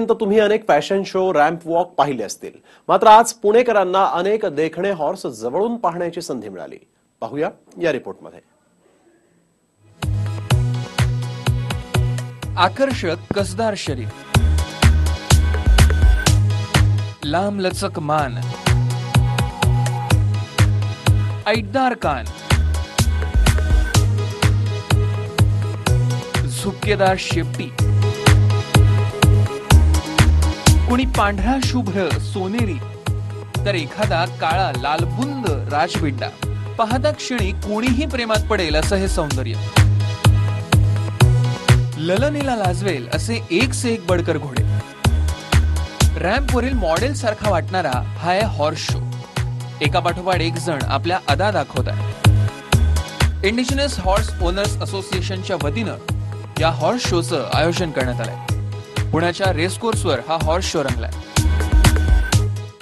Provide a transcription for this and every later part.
तुम्ही अनेक fashion show ramp walk पाहिले असतील. मात्र आज पुणेकरांना अनेक देखणे हॉर्स जवळून पाहण्याची संधी मिळाली. पाहूया या रिपोर्टमध्ये. आकर्षक कसदार शरीर लांब लचक मान. ऐटदार कान. झुपकेदार शेपटी. कुणी पांढरा शुभ्र सोनेरी. तर एखादा काळा लालबुंद राजविंडा पाहता क्षणी कोणीही प्रेमात पडेल असं हे सौंदर्य. ललनेला लाजवेल असे एक से एक बडकर घोडे. रॅम्पवरील मॉडेल सारखा वाटणारा हा आहे हॉर्स शो एका पाठोपाठ एक जण आपल्या अदा दाखवत आहे इंडिजिनस हॉर्स ओनर्स असोसिएशनच्या वतीनं या हॉर्स शोचं आयोजन करण्यात आलंय. पुण्याच्या रेसकोर्सवर हा हॉर्स शो रंगलाय.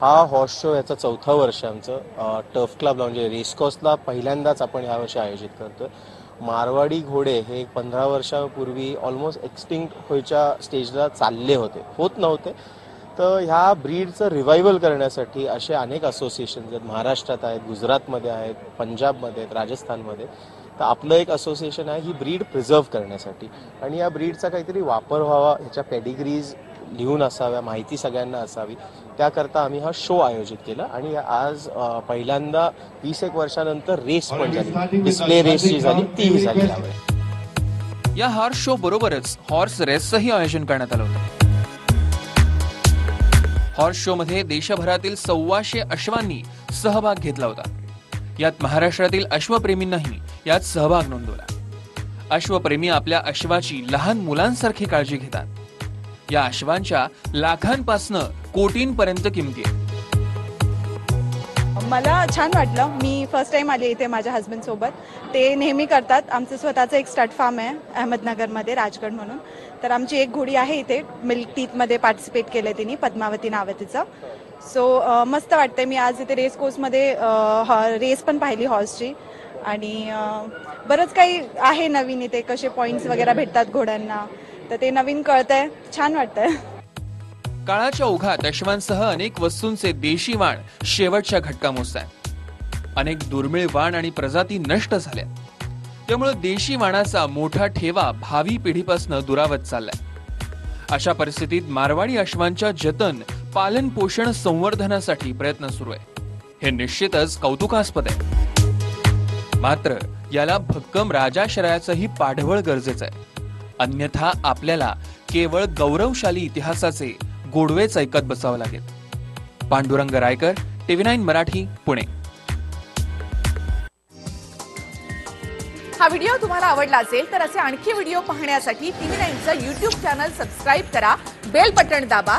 हा हॉर्स शो याचं चौथं वर्ष आमचं. टफ टर्फ क्लब म्हणजे रेसकोर्सला पहिल्यांदाच आपण यावर्षी आयोजित करतोय. मारवाडी घोडे हे पंधरा वर्षापूर्वी ऑलमोस्ट एक्स्टिंक्ट व्हायच्या स्टेजला चालले होते. होत नव्हते. तर ह्या ब्रीडचं रिव्हायवल करण्यासाठी असे अनेक असोसिएशन आहेत. महाराष्ट्रात आहेत गुजरातमध्ये आहेत पंजाबमध्ये आहेत राजस्थानमध्ये. तर आपलं एक असोसिएशन आहे ही ब्रीड प्रिझर्व करण्यासाठी. आणि या ब्रीडचा काहीतरी वापर व्हावा ह्याच्या पेडिग्रीज लिहून असाव्या माहिती सगळ्यांना असावी त्याकरता आम्ही हा शो आयोजित केला. आणि आज पहिल्यांदा वीस एक वर्षानंतर रेस पण झाली. डिस्प्ले रेस जी झाली तीही झाली या हॉर्स शो बरोबरच हॉर्स रेसचंही आयोजन करण्यात आलं होतं. हॉर्स शो मध्ये देशभरातील सव्वाशे अश्वांनी सहभाग घेतला होता. यात महाराष्ट्रातील अश्वप्रेमींनाही यात सहभाग नोंदवला. अश्वप्रेमी आपल्या अश्वाची लहान मुलांसारखी काळजी घेतात. या अश्वांच्या लाखांपासनं कोटींपर्यंत किमती आहेत. मला छान वाटलं. मी फर्स्ट टाइम आले इथे माझ्या हस्बंड सोबत. ते नेहमी करतात. आमचं स्वतःचं एक स्टड फार्म आहे अहमदनगरमध्ये राजगड म्हणून. तर आमची एक घोडी आहे इथे. मिल्क टीथमध्ये पार्टिसिपेट केलं तिने पद्मावती नाव तिचं सो uh, मस्त वाटतंय. मी आज इथे रेस कोर्समध्ये रेस पण पाहिली हॉर्सची आणि बरंच काही आहे नवीन इथे. कसे पॉइंट्स वगैरे भेटतात घोड्यांना. तर ते नवीन कळतंय. छान वाटतंय. काळाच्या ओघात अश्वांसह अनेक वस्तूंचे देशी वाण शेवटच्या घटका मोजताय अनेक दुर्मिळ वाण आणि प्रजाती नष्ट झाल्या त्यामुळे देशी वाणाचा मोठा ठेवा भावी पिढीपासून दुरावत चाललाय. अशा परिस्थितीत मारवाडी अश्वांच्या जतन पालन पोषण संवर्धनासाठी प्रयत्न सुरू आहे. हे निश्चितच कौतुकास्पद आहे. मात्र याला भक्कम राजाश्रयाचंही पाठबळ गरजेचं आहे. अन्यथा आपल्याला केवळ गौरवशाली इतिहासाचे गोडवेच ऐकत बसावं लागेल. Pandurang Raikar TV nine Marathi Pune. हा व्हिडिओ तुम्हाला आवडला असेल तर असे आणखी व्हिडिओ पाहण्यासाठी टीव्ही नाईनचं युट्यूब चॅनल सबस्क्राईब करा बेल बटण दाबा